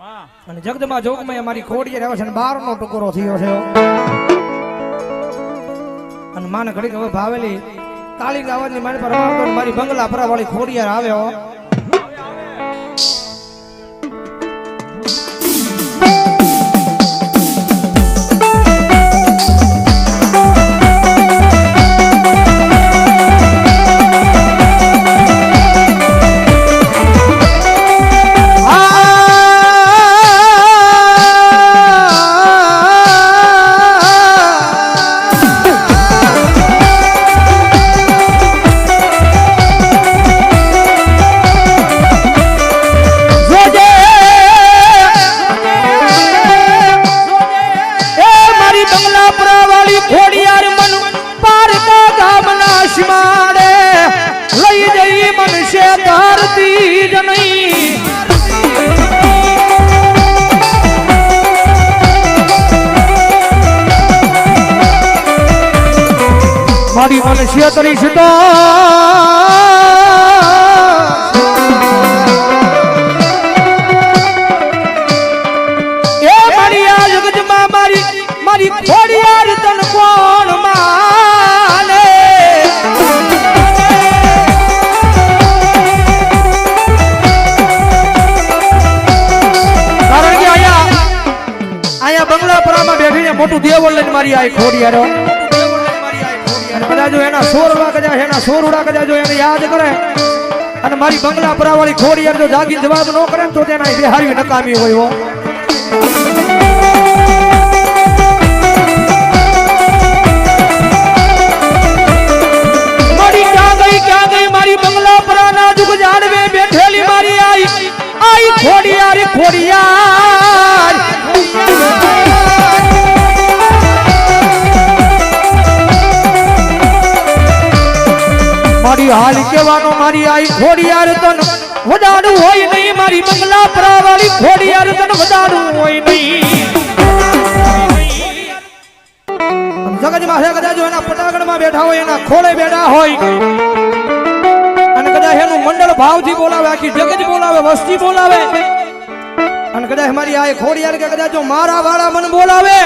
અને જગદમાં જોગમાં અમારી ખોડીએ રહ્યો છે અને બાર નો ટુકડો થયો છે. અને માને ઘડીક હવે ભાવેલી કાળી ગાવાની મારી પર મારી બંગલા પરાવાળી ખોડિયાર આવ્યો. મારી મનશે તરી સીતા એ મારી આ જગતમાં મારી મારી ખોડિયાર તન કોણ માને? કારણ કે આયા આયા બંગલાપરામાં બેઠીને મોટું દેવળ લઈને મારી આ ખોડી કદાચ જો એના સોરડા કજા એના સોરડા કજા જો એને યાદ કરે. અને મારી બંગલાપરા વાળી ખોડિયાર જો જાગી જવાબ ન કરે તો તેના બિહારી નકામી હોય હો. મારી બંગલા પરાના જુગ જાણવે, બેઠેલી મારી આઈ. આઈ ખોડિયાર ખોડિયાર મારી હાલ કેવાનો મારી આઈ ખોડિયાર તન વધારું હોય નહીં, મારી બંગલા પરાવાળી ખોડિયાર તન વધારું હોય નહીં. જગતમાં હે કદાચ એના પટાગણમાં બેઠા હોય, એના ખોળે બેઠા હોય. અને કદાચ એનું મંડળ ભાવથી બોલાવે, આખી જગત બોલાવે, વસ્તી બોલાવે. અને કદાચ મારી આ ખોડિયાર કે કદાચ જો મારા વાળા મન બોલાવે,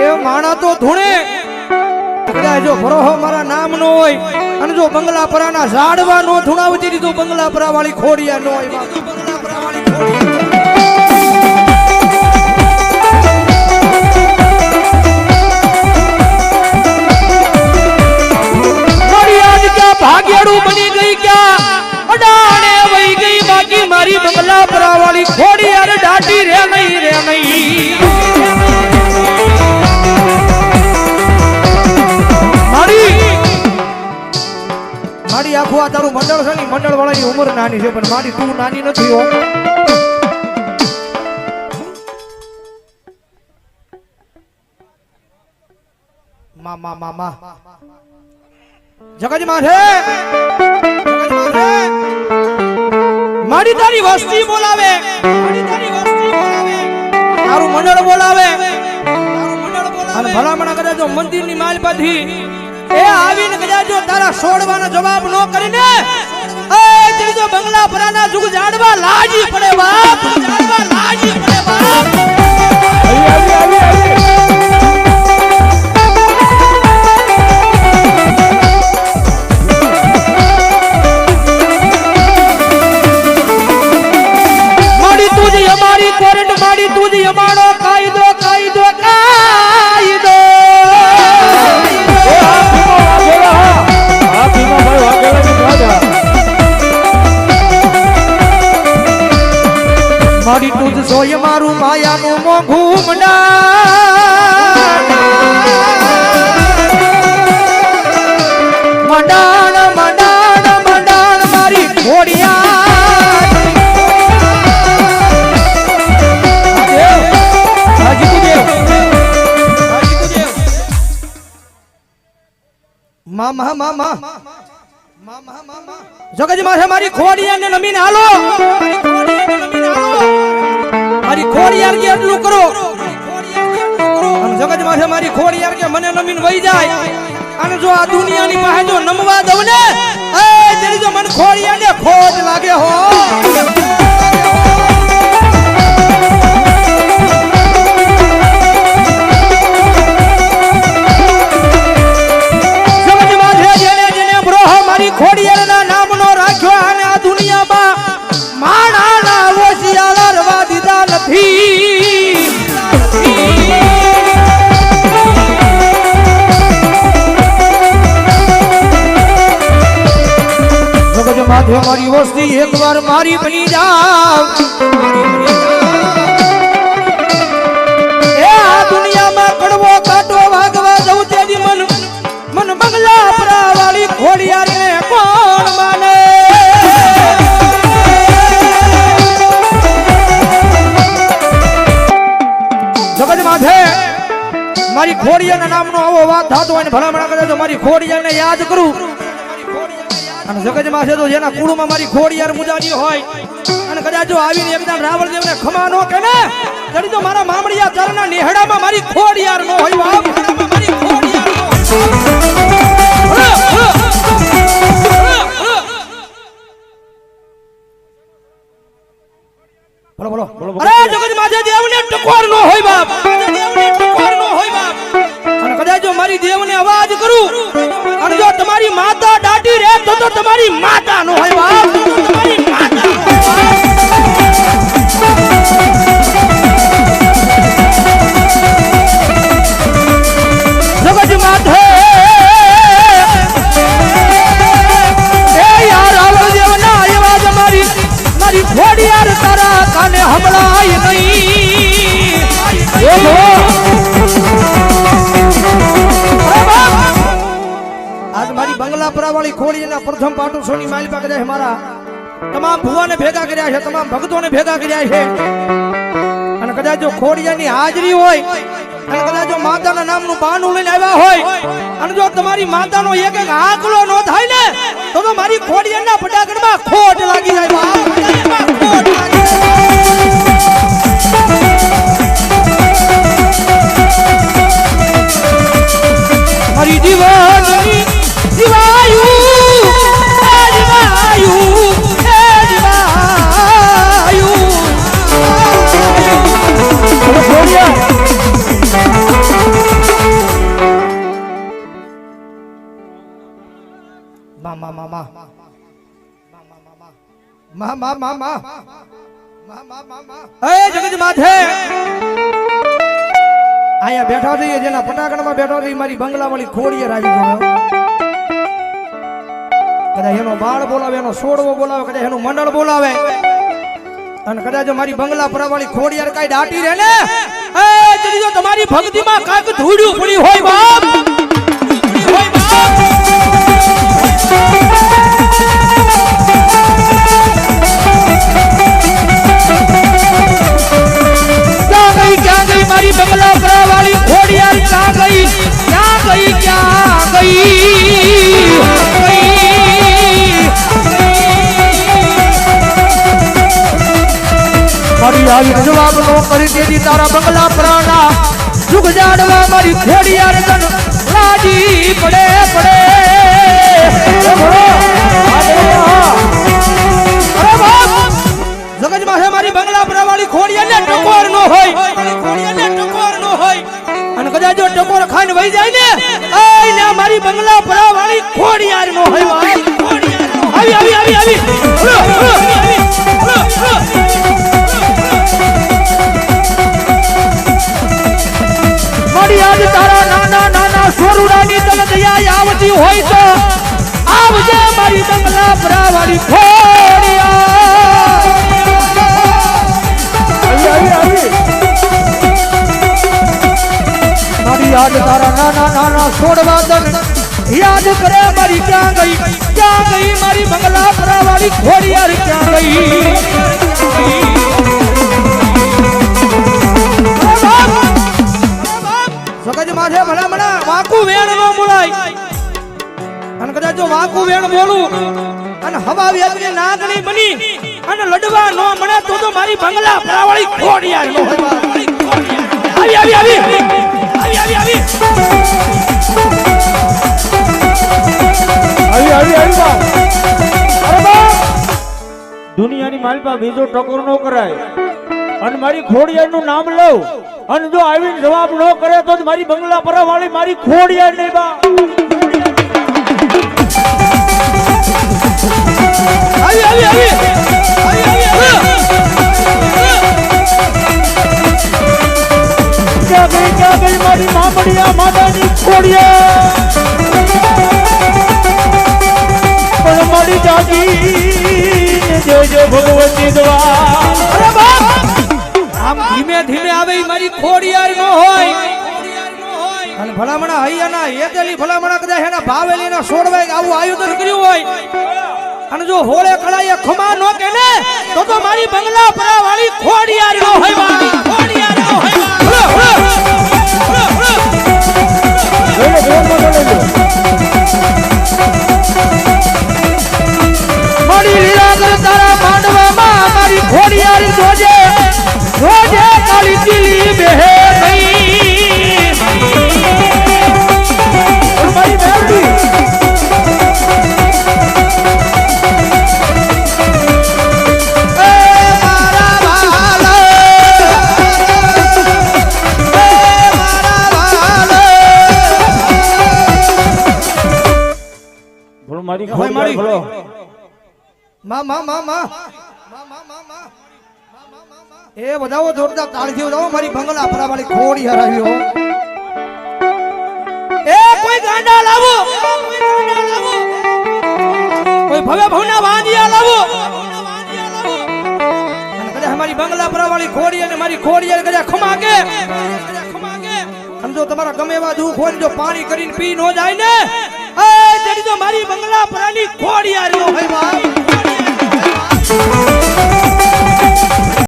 એ માણા તો ધૂણે. જો ભરોહો મારા નામ નો હોય, અને જો બંગલા પરાના ઝાડવા નો ધૂણાવતી દીધું બંગલા પરા વાળી ખોડિયા નો હોય વાળી બની ગઈ ક્યાં? અડાણે ગઈ બાકી મારી બંગલા પરાવાળી ખોડી અરે દાટી રે નહીં રે નહીં. મંડળ છે ને મંડળ વાળાની ઉંમર નાની છે, પણ મારી તું નાની નથી હો. મા મા મા મા. મારી તારી વસ્તી બોલાવે. મારી મંડળ બોલાવે. અને ભલામણ કરે જો મંદિરની માલપાથી એ આવીને કદાચ જો તારા સોડવાનો જવાબ નો કરીને. એ તેરી બંગલા પરાના જુગ જાડવા લાજી પડે બાપ માયાનું મોઘું મંડાણ. મંડાણ મંડાણ મારી ખોડિયા મામા મામા જગજ માથે મારી ખોડિયાને નમીને હાલો. મારી ખોડિયાર કે એટલું કરો. જગજ માથે મારી ખોડિયાર કે મને નમીન વહી જાય. અને જો આ દુનિયાની પાસે જો નમવા દઉં ને એ તેરી જો મને ખોડિયાને ખોટ લાગે હો. જગત મારી વસ્તી એકવાર મારી બની જાવ. એ આ દુનિયામાં કડવો કાટો વાગવા જવું તેની મન. મન બંગલા પરા વાળી ખોડિયારને કોણ માને? જગત માથે મારી ખોડિયાના નામનો આવો વાત થતો હોય ને ભલામણા કરે તો મારી ખોડિયાને યાદ કરું. અને જગતમાં છે તો જેના કુળમાં મારી ખોડિયાર મુજાજી હોય અને કદાચ જો આવીને એકદમ રાવળદેવને ખમા નો કે ને તડી તો મારા મામડિયા ચરના નેહડામાં મારી ખોડિયાર નો હોય બાપ મારી ખોડિયાર નો બોલો બોલો, બોલો. અરે જગત માજે દેવને ટકોર નો હોય બાપ દેવને ટકોર નો હોય બાપ. અને કદાચ જો મારી દેવને અવાજ કરું અને જો તમારી માતા દાટી રહે તો તો તમારી માતા નો હોય બાપ. તમારી માતા નો મારી ખોડિયાર તારા કાને હમણાય નહીં. મારી બંગલાપરા વાળી ખોડીના પ્રથમ પાટો સોની માલી કર્યા જાય મારા. તમામ ભુવાને ભેગા કર્યા છે, તમામ ભક્તોને ભેગા કર્યા છે. અને કદાચ જો ખોડિયાની હાજરી હોય, અને કદાચ જો માતાના નામનું બાનું લઈને આવ્યા હોય, અને જો તમારી માતાનો એક એક આંકલો નો થાય ને, તો મારી ખોડિયાના ફટાકડમાં ખોટ ખોટ લાગી જાય. મા મા મા મા મા મા મા એ જગત માથે! આયા બેઠા રહીએ જેના પટાકણમાં બેઠા રહી મારી બંગલાવાળી ખોડીએ રાજી ગયો કદાચ એનો બાળ બોલાવે, એનો સોડવો બોલાવે, કદાચ એનું મંડળ બોલાવે. અને કદાચ મારી બંગલા પર પરવાળી ખોડિયાર કઈ દાટી રહે ને? એ જડીઓ તમારી ભક્તિમાં કાક ધૂળ્યું પડી હોય બાપ હોય બાપ! મારી બંગલા પરા વાળી ખોડિયાર ક્યાં ગઈ? ક્યાં ગઈ ક્યાં ગઈ? જવાબ નો કરી દેજી તારા બંગલા પ્રાણા. જુગ જાડવા મારી ઘોડિયાર તન લાજી પડે પડે. ખાઈને જાય ને આય ને મારી બંગલા પરાવાળી ખોડિયાર નો હોય ભાઈ ખોડિયાર નો આવી આવી આવી આવી. મારી આજ તારા નાના નાના સ્વરૂડાની તને દયા આવતી હોય તો આવજે મારી બંગલા પરાવાળી ખોડિયાર. આવી આવી આવી યાદ તારા નાના નાના છોડવા દન યાદ કરે મારી ક્યાં ગઈ? ક્યાં ગઈ મારી બંગલા પરાવાળી ખોડિયાર ક્યાં ગઈ? સગજ માથે ભલામણા વાકુ વેણ નો બોલાય અને કદાચ જો વાકુ વેણ બોલું અને હવા વેદની નાગણી બની અને લડવા નો મળે તો તો મારી બંગલા પરાવાળી ખોડિયાર નો આવી આવી આવી. આવી આવી આવી. આવી આવી આવી અરે બાપ દુનિયાની માલપા બીજો ટકોર ન કરાય. અને મારી ખોડિયારનું નામ લઉં. અને જો આવીને જવાબ ન કરે તો જ મારી બંગલા પર વાળી મારી ખોડિયાર નહીં બા. આવી આવી આવી. હોય ભલામણા હૈયાના હેતેલી ભલામણા કદાચ એના ભાવેલી આવું આયોજન કર્યું હોય અને ખમા નો કે તો તો મારી બંગલા પરા વાળી ખોડિયાર નો હોય ખોડિયાર હોય ખોડિયાર જોજે જોજે કાળી ચીલી બેહે મારી એ મારા મારા મારી મારી- માં માં. એ બધાઓ જોરદાર તાળીથી બધાઓ મારી બંગલા પરાવાળી ખોડી હરાવ્યો એ કોઈ ગાંડા લાવો! કોઈ ભવે ભવના વાંધિયા લાવો! મારી બંગલા પરાવાળી ખોડી અને મારી ખોડી કદાચ ખમા કે. અને જો તમારા ગમે એવા દુઃખ હોય જો પાણી કરીને પી નો જાય ને, એ જડી તો મારી બંગલા પરાની ખોડી નો હોય બાપ